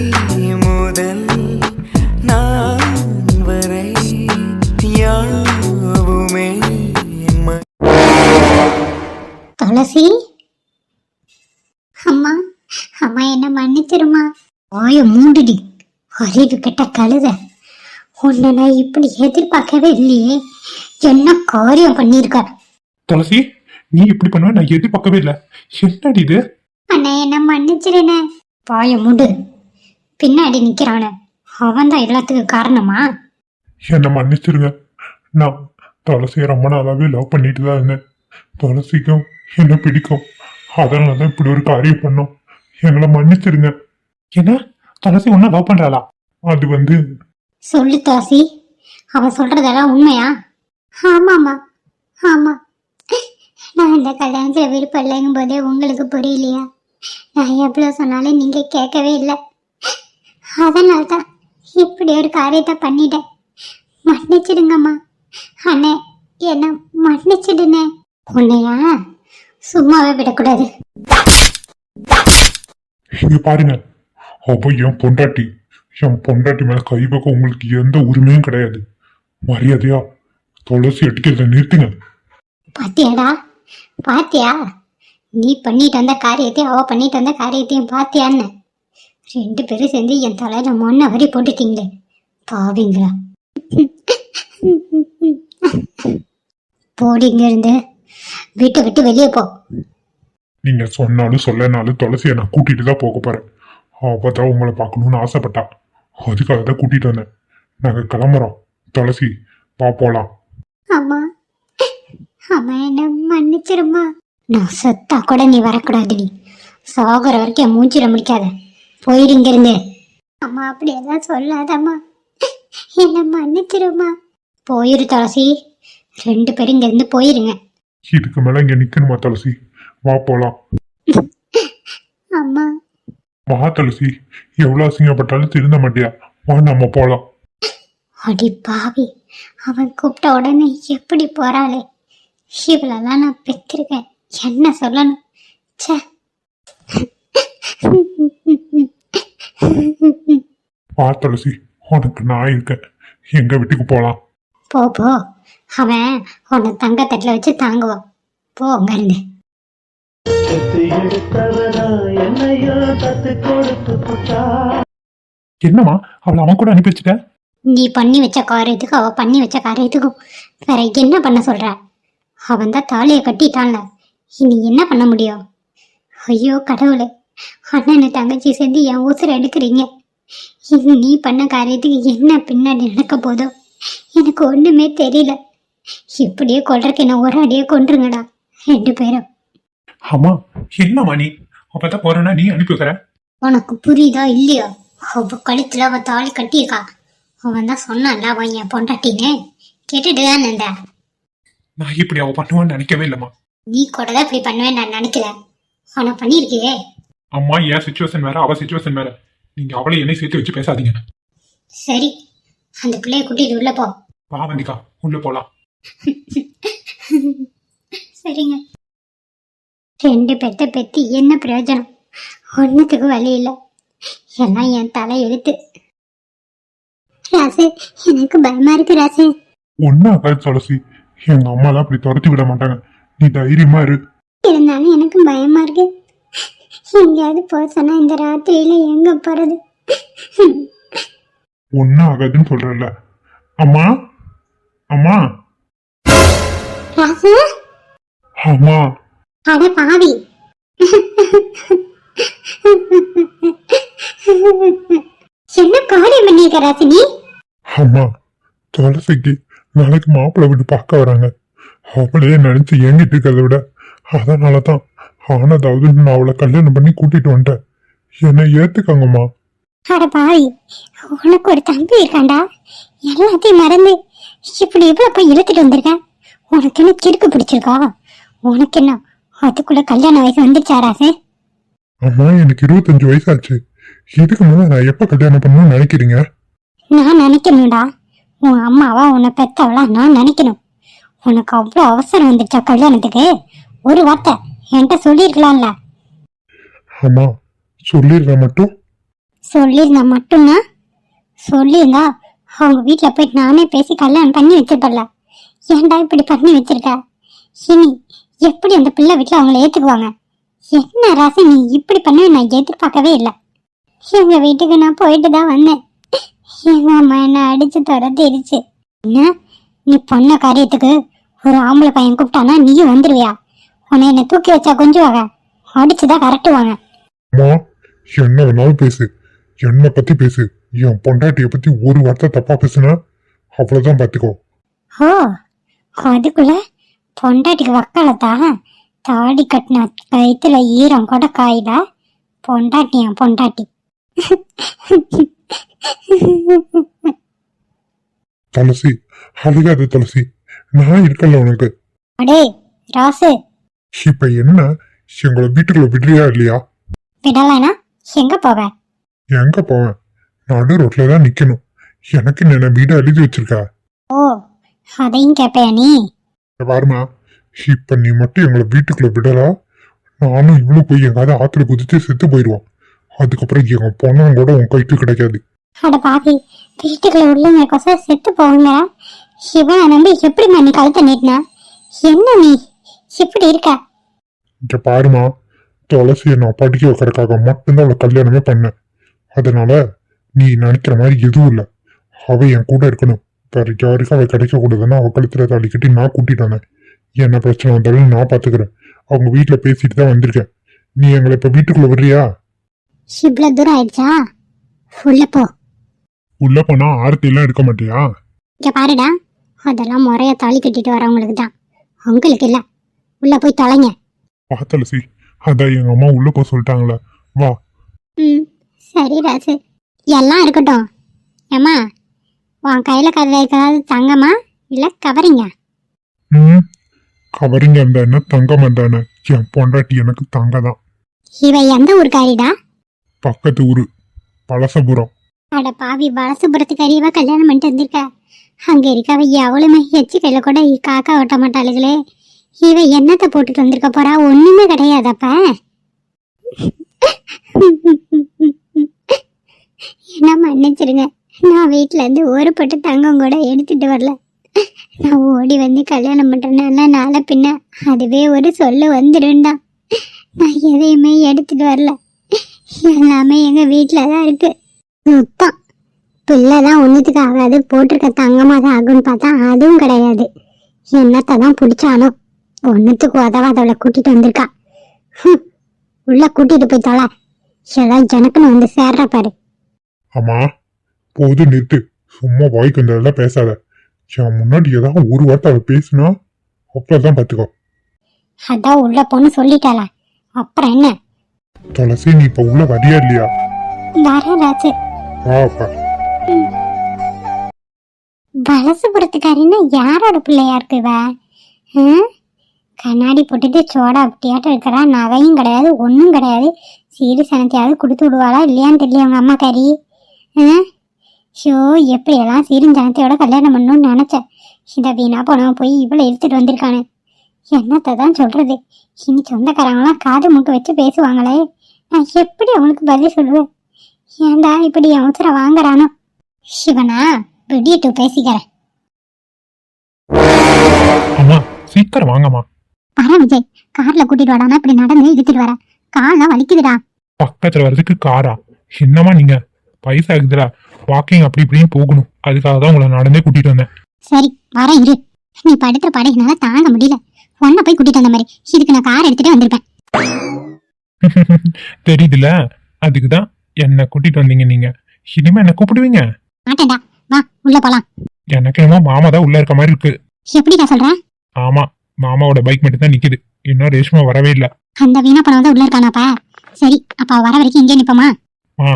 முதல் நான் வரை யாவுமே ம- துளசி? அம்மா அம்மா என்ன மன்னிச்சிருமா? வாய மூடுடி. அறிவு கெட்ட கழுத. உன்னை நான் இப்படி எதிர்பார்க்கவே இல்லையே. என்ன காரியம் பண்ணியிருக்க? துளசி நீ இப்படி பண்ணுவ நான் எதிர்பார்க்கவே இல்லை. என்னடி இது? அண்ணா என்ன மன்னிச்சிருனே? வாய மூடு. பின்னாடி நிக்கிறானே. அவன் தான் எல்லாத்துக்கும் காரணமா? என்னை மன்னிச்சிருங்க. நான் துளசியை ரொம்ப நாளாவே லவ் பண்ணிட்டு தான் இருந்தேன். துளசிக்கும் என்ன பிடிக்கும். அதனால தான் இப்படி ஒரு காரியம் பண்ணோம். எங்களை மன்னிச்சிருங்க. என்ன? துளசி ஒன்னும் லவ் பண்றாளா? அது வந்து சொல்லு தாசி அவன் சொல்றதெல்லாம் உண்மையா? ஆமாம்மா. ஆமா. நான் இந்த கல்யாணத்தில் விருப்பம் இல்லைங்கும் போதே உங்களுக்கு புரியலையா? நான் எவ்வளோ சொன்னாலும் நீங்க கேட்கவே இல்லை. அதனால தான் இப்படி ஒரு காரியத்தை பண்ணிட்டேன். மன்னிச்சிடுங்கம்மா. அண்ணே என்ன மன்னிச்சிடுனே. உன்னையா? சும்மாவே விடக்கூடாது. இங்க பாருங்க அவ என் பொண்டாட்டி. என் பொண்டாட்டி மேல கை வைக்க உங்களுக்கு எந்த உரிமையும் கிடையாது. மரியாதையா துளசி அடிக்கிறத நிறுத்துங்க. பாத்தியாடா? பாத்தியா? நீ பண்ணிட்டு வந்த காரியத்தையும் அவ பண்ணிட்டு வந்த காரியத்தையும் பாத்தியான்னு ரெண்டு பேரும் சேர்ந்து என் தலையில மண்ணை வரி போட்டுட்டீங்களே பாவிங்களா? போடிங்க இருந்து. வீட்டை விட்டு வெளியே போ. நீங்க சொன்னாலும் சொல்லனாலும் துளசியை நான் கூட்டிட்டு தான் போக போறேன். அவ தான் உங்களை பார்க்கணும்னு ஆசைப்பட்டா. அதுக்காக தான் கூட்டிட்டு வந்தேன். நாங்க கிளம்புறோம். துளசி பா போலாம். அம்மா அம்மா என்ன மன்னிச்சிருமா நான் செத்தா கூட நீ வரக்கூடாது நீ. சாகுற வரைக்கும் என் மூஞ்சில முடிக்காத போயிடு இங்க இருந்து அம்மா அப்படியெல்லாம் சொல்லாதம்மா. என்ன மன்னிச்சிருமா போயிரு துளசி. ரெண்டு பேரும் இங்க இருந்து போயிருங்க. இதுக்கு மேல இங்க நிக்கணுமா துளசி? வா போலாம். அம்மா. வா துளசி. எவ்வளவு அசிங்கப்பட்டாலும் திருந்த மாட்டியா? வா நம்ம போலாம். அடி பாவி. அவன் கூப்பிட்ட உடனே எப்படி போறாளே? இவளெல்லாம் நான் பெற்றிருக்கேன் என்ன சொல்லணும்? ச்சே. வா துளசி உனக்கு நான் இருக்கேன். எங்க வீட்டுக்கு போலாம். போ போ. அவன் உன்னை தங்கத்தட்டில் வச்சு தாங்குவான். போ அங்க இருந்து. என்னம்மா அவளை அவன் கூட அனுப்பி வச்சுட்ட? நீ பண்ணி வச்ச காரியத்துக்கு அவ பண்ணி வச்ச காரியத்துக்கும் வேற என்ன பண்ண சொல்ற? அவன் தான் தாலியை கட்டிட்டான்ல. இனி என்ன பண்ண முடியும்? ஐயோ கடவுளே. அண்ணனை தங்கச்சி சேர்ந்து என் உசுரை எடுக்கிறீங்க. இனி நீ பண்ண காரியத்துக்கு என்ன பின்னாடி நடக்க போதோ? எனக்கு ஒண்ணுமே தெரியல. இப்படியே கொல்றதுக்கு என்ன ஒரு அடியே கொன்றுங்கடா ரெண்டு பேரும். ஆமா என்னம்மா நீ? அப்பதான் போறேன்னா நீ அனுப்பி உனக்கு புரியுதா இல்லையா? அவ கழுத்துல அவ தாலி கட்டியிருக்கா. அவன் தான் சொன்னான்ல அவன் என் பொண்டாட்டின்னு. கேட்டுட்டு தான் இருந்த நான் இப்படி அவ பண்ணுவான்னு நினைக்கவே இல்லம்மா. நீ கூட தான் இப்படி பண்ணுவேன் நான் நினைக்கல ஆனா பண்ணியிருக்கியே. அம்மா என் சுச்சுவேஷன் வேற? அவ சுச்சுவேஷன் வேற. நீங்க அவளை என்னை சேர்த்து வச்சு பேசாதீங்க. சரி அந்த பிள்ளைய கூட்டிட்டு உள்ள போ. வா வந்திக்கா. உள்ள போலாம். சரிங்க. ரெண்டு பெத்த பெத்தி என்ன பிரயோஜனம்? ஒன்றுத்துக்கு வழி இல்லை. எல்லாம் என் தலை எழுத்து. ராசு எனக்கு பயமா இருக்கு ராசு. ஒன்னும் ஆகாது துளசி. எங்க அம்மாலாம் அப்படி துரத்தி விட மாட்டாங்க. நீ தைரியமா இரு. இருந்தாலும் எனக்கு பயமா இருக்கு. எங்கேயாவது போக சொன்னா இந்த ராத்திரியில எங்க போறது? ஒன்னும் ஆகாதுன்னு சொல்றல அம்மா? அம்மா? ராசு? அம்மா? அட பாவி. என்ன காரியம் பண்ணியிருக்க ராசினி? அம்மா துளசிக்கு நாளைக்கு மாப்பிள்ளை வீடு பார்க்க வராங்க. அவளையே நினைச்சு ஏங்கிட்டு இருக்கிறத விட அதனால தான் ஆனதாவது நான் அவளை கல்யாணம் பண்ணி கூட்டிட்டு வந்துட்டேன். என்னை ஏத்துக்கங்கம்மா. அட பாவி உனக்கு ஒரு தம்பி இருக்காண்டா எல்லாத்தையும் மறந்து இப்படி இவ்வளவு போய் இழுத்துட்டு வந்திருக்கேன் உனக்கு என்ன கிறுக்கு பிடிச்சிருக்கா? உனக்கு என்ன அதுக்குள்ள கல்யாண வயசு வந்துருச்சா ராசு அம்மா எனக்கு இருபத்தஞ்சு வயசாச்சு. இதுக்கு மேல நான் எப்ப கல்யாணம் பண்ணணும்னு நினைக்கிறீங்க? நான் நினைக்கணும்டா. உன் அம்மாவா உன்னை பெத்தவளா நான் நினைக்கணும். உனக்கு அவ்வளோ அவசரம் வந்துச்சா கல்யாணத்துக்கு? ஒரு வார்த்தை என்கிட்ட சொல்லியிருக்கலாம்ல. அம்மா சொல்லிடுற மட்டும்? சொல்லியிருந்தா மட்டும்தான் சொல்லியிருந்தா அவங்க வீட்டில் போய் நானே பேசி கல்யாணம் பண்ணி வச்சிருப்பல ஏன்டா இப்படி பண்ணி வச்சிருக்க? இனி எப்படி அந்த பிள்ளை வீட்டில் அவங்கள ஏற்றுக்குவாங்க என்ன ராசி நீ இப்படி பண்ண நான் எதிர்பார்க்கவே இல்லை. எங்க வீட்டுக்கு நான் போயிட்டு தான் வந்தேன். எங்க அம்மா என்ன அடிச்சு துரத்திடுச்சு. என்ன? நீ பொண்ண காரியத்துக்கு ஒரு ஆம்பளை பையன் கூப்பிட்டானா நீயும் வந்துருவியா? உன்னை என்ன தூக்கி வச்சா கொஞ்சுவாங்க அடிச்சுதான் கரெக்டுவாங்க அம்மா என்ன வேணாலும் பேசு. என்னை பத்தி பேசு. என் பொண்டாட்டிய பத்தி ஒரு வார்த்தை தப்பா பேசுனா அவ்வளவுதான் பாத்துக்கோ. ஓ அதுக்குள்ள பொண்டாட்டிக்கு வக்காலத்தா தாடி கட்டின கயித்துல ஈரம் கூட காயில பொண்டாட்டி என் பொண்டாட்டி. துளசி அழுகாத துளசி. நான் இருக்கல உனக்கு. அடே ராசு. இப்ப என்ன? எங்களை வீட்டுக்குள்ள விடுறியா இல்லையா? விடலைனா எங்க போவ? எங்க போவேன் நடு ரோட்ல தான் நிக்கணும். எனக்கு என்ன வீடு எழுதி வச்சிருக்க? ஓ அதையும் கேட்பையா நீ? பாருமா இப்ப நீ மட்டும் எங்களை வீட்டுக்குள்ள விடலா? நானும் இவ்வளவு போய் எங்காவது ஆத்துல குதிச்சு செத்து போயிடுவோம் அதுக்கப்புறம் எங்க பொண்ணம் கூட உன் கைக்கு கிடைக்காது. அட பாவி வீட்டுக்குள்ள உள்ளவங்க கொசம் செத்து போவாங்க இவனை நம்பி எப்படிம்மா நீ கழுத்தை நீட்டின? என்ன நீ? இப்படி இருக்க? இங்க பாருமா துளசியை நான் படிக்க வைக்கிறதுக்காக மட்டும்தான் அவளை கல்யாணமே பண்ணேன் அதனால நீ நினைக்கிற மாதிரி எதுவும் இல்லை. அவ என் கூட இருக்கணும். வேற யாருக்கும் கிடைக்க கூடாதுன்னா அவ கழுத்துல தாலி கட்டி நான் கூட்டிட்டு வந்தேன். என்ன பிரச்சனை வந்தாலும் நான் பாத்துக்கிறேன். அவங்க வீட்டுல பேசிட்டு தான் வந்திருக்கேன். நீ எங்களை இப்ப வீட்டுக்குள்ள விடுறியா இவ்வளவு தூரம் ஆயிடுச்சா? உள்ள போ. உள்ள போனா ஆரத்தி எல்லாம் எடுக்க மாட்டியா? இங்க பாருடா அதெல்லாம் முறையா தாலி கட்டிட்டு வரவங்களுக்கு தான் உங்களுக்கு இல்ல. உள்ள போய் தொலைங்க. வா துளசி அதான் எங்க அம்மா உள்ள போக சொல்லிட்டாங்களே. வா. ம் சரி ராசு. எல்லாம் இருக்கட்டும். ஏம்மா உன் கையில கதை இருக்கிறது தங்கமா? இல்ல கவரிங்க? ம் கவரிங்க இருந்தா என்ன தங்கம் இருந்தா என்ன என் பொண்டாட்டி எனக்கு தங்க தான் இவ எந்த ஊருக்காரிடா பக்கத்து ஊரு பழசபுரம். அட பாவி வலசுபுரத்துக்கு அறிவா கல்யாணம் பண்ணிட்டு வந்திருக்க? அங்க இருக்கவ எவ்வளவுமே எச்சு கையில கூட காக்கா ஓட்ட மாட்டாளுகளே. இவ என்னத்தை போட்டுட்டு வந்திருக்க போறா? ஒண்ணுமே கிடையாதப்ப. என்ன மன்னிச்சிருங்க. நான் வீட்டுல இருந்து ஒரு பட்டு தங்கம் கூட எடுத்துட்டு வரல. நான் ஓடி வந்து கல்யாணம் பண்றேன்னா நாளை பின்ன அதுவே ஒரு சொல்லு வந்துருண்டா நான் எதையுமே எடுத்துட்டு வரல. எல்லாமே எங்க வீட்டில தான் இருக்கு. சுத்தம் பிள்ளை தான் ஒன்றுத்துக்கு ஆகாது. போட்டிருக்க தங்கமாக தான் ஆகும்னு பார்த்தா அதுவும் கிடையாது. என்னத்தை தான் பிடிச்சானோ? ஒன்றுத்துக்கு உதவாதவளை கூட்டிட்டு வந்திருக்கா. உள்ள கூட்டிட்டு போய் தொலை எல்லாம் எனக்குன்னு வந்து சேர்ற பாரு. அம்மா போது நிறுத்து. சும்மா வாய்க்கு வந்ததெல்லாம் பேசாத. என் முன்னாடி ஏதாவது ஒரு வார்த்தை அவ பேசுனா அப்புறம் பாத்துக்கோ. அதான் உள்ள போன்னு சொல்லிட்டாளா? அப்புறம் என்ன? துளசி நீ இப்ப உள்ள வரியா இல்லையா? வரராஜு வா அப்பா வலசுபுரத்துக்காரின்னா யாரோட பிள்ளையா இருக்கு இவ? கண்ணாடி போட்டுட்டு சோடா அப்படியாட்டம் இருக்கிறா. நகையும் கிடையாது ஒன்றும் கிடையாது. சீடு சனத்தையாவது கொடுத்து விடுவாளா இல்லையான்னு தெரியல அவங்க அம்மா கறி. ஷோ எப்படியெல்லாம் சீரும் ஜனத்தையோட கல்யாணம் பண்ணணும்னு நினச்சேன் இந்த வீணா போனவன் போய் இவ்வளோ எடுத்துட்டு வந்திருக்கானு. என்னத்தை தான் சொல்றது? இனி சொந்தக்காரங்களாம் காது மூக்கு வச்சு பேசுவாங்களே. நான் எப்படி அவங்களுக்கு பதில் சொல்லுவேன்? ஏன்டா இப்படி அவசரம் வாங்குறானோ? சிவனா விடியட்டு பேசிக்கிறேன். சீக்கிரம் வாங்கம்மா. வர விஜய் கார்ல கூட்டிட்டு வாடானா இப்படி நடந்து இழுத்துட்டு வர. கால்லாம் வலிக்குதுடா. பக்கத்துல வர்றதுக்கு காரா. என்னம்மா நீங்க? வயசு ஆகுதுல வாக்கிங் அப்படி இப்படின்னு போகணும். அதுக்காக தான் உங்களை நடந்தே கூட்டிட்டு வந்தேன். சரி வர இரு. நீ படுத்துற பாடு என்னால தாங்க முடியல. உன்னை போய் கூட்டிட்டு வந்த மாதிரி. இதுக்கு நான் கார் எடுத்துட்டே வந்திருப்பேன். தெரியுதுல? அதுக்கு தான் என்ன கூட்டிட்டு வந்தீங்க நீங்க. இனிமே என்ன கூப்பிடுவீங்க? மாட்டேன்டா. வா உள்ள போலாம். எனக்கு என்னமோ மாமா தான் உள்ள இருக்க மாதிரி இருக்கு. எப்படிடா சொல்ற? ஆமா மாமாவோட பைக் மட்டும் தான் நிக்குது. இன்னும் ரேஷ்மா வரவே இல்ல. அந்த வீணா பணம் தான் உள்ள இருக்கானாப்பா? சரி அப்ப வர வரைக்கும் இங்கே நிப்போமா? ஆ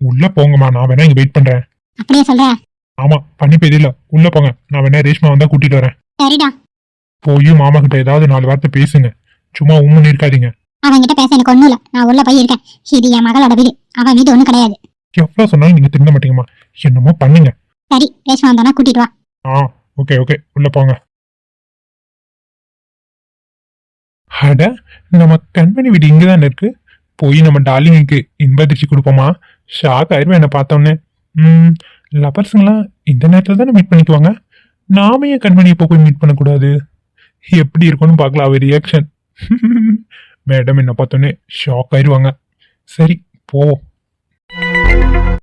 உள்ள போங்கம்மா. நான் வேணா இங்க வெயிட் பண்றேன். அப்படியே சொல்ற. ஆமா பண்ணி பெரியல உள்ள போங்க. நான் வேணா ரேஷ்மா வந்தா கூட்டிட்டு வரேன். சரிடா. போய் மாமா கிட்ட ஏதாவது நாலு வார்த்தை பேசுங்க. சும்மா உம்முன்னு இருக்காதீங்க. அவன்கிட்ட பேச எனக்கு ஒண்ணும் இல்ல. நான் உள்ள போய் இருக்கேன். இது என் மகளோட வீடு. அவன் வீடு ஒண்ணும் கிடையாது. எவ்வளவு சொன்னாலும் நீங்க திருந்த மாட்டீங்கம்மா. என்னமோ பண்ணுங்க. சரி ரேஷ்மா வந்தானா கூட்டிட்டு வா. ஆ ஓகே ஓகே உள்ள போங்க. அட நம்ம கண்மணி வீடு இங்கதானே இருக்கு? போய் நம்ம டார்லிங்க்கு இன்ப கொடுப்போமா? ஷாக் ஆயிடுவேன் என்னை பார்த்தோன்னே. ம் லவர்ஸுங்களாம் இந்த நேரத்தில் தானே மீட் பண்ணிக்குவாங்க? நாம ஏன் கண்மணி இப்போ போய் மீட் பண்ணக்கூடாது? எப்படி இருக்கும்னு பார்க்கலாம் அவர் ரியாக்ஷன் மேடம் என்ன பார்த்தோன்னே ஷாக் ஆயிருவாங்க. சரி போவோம்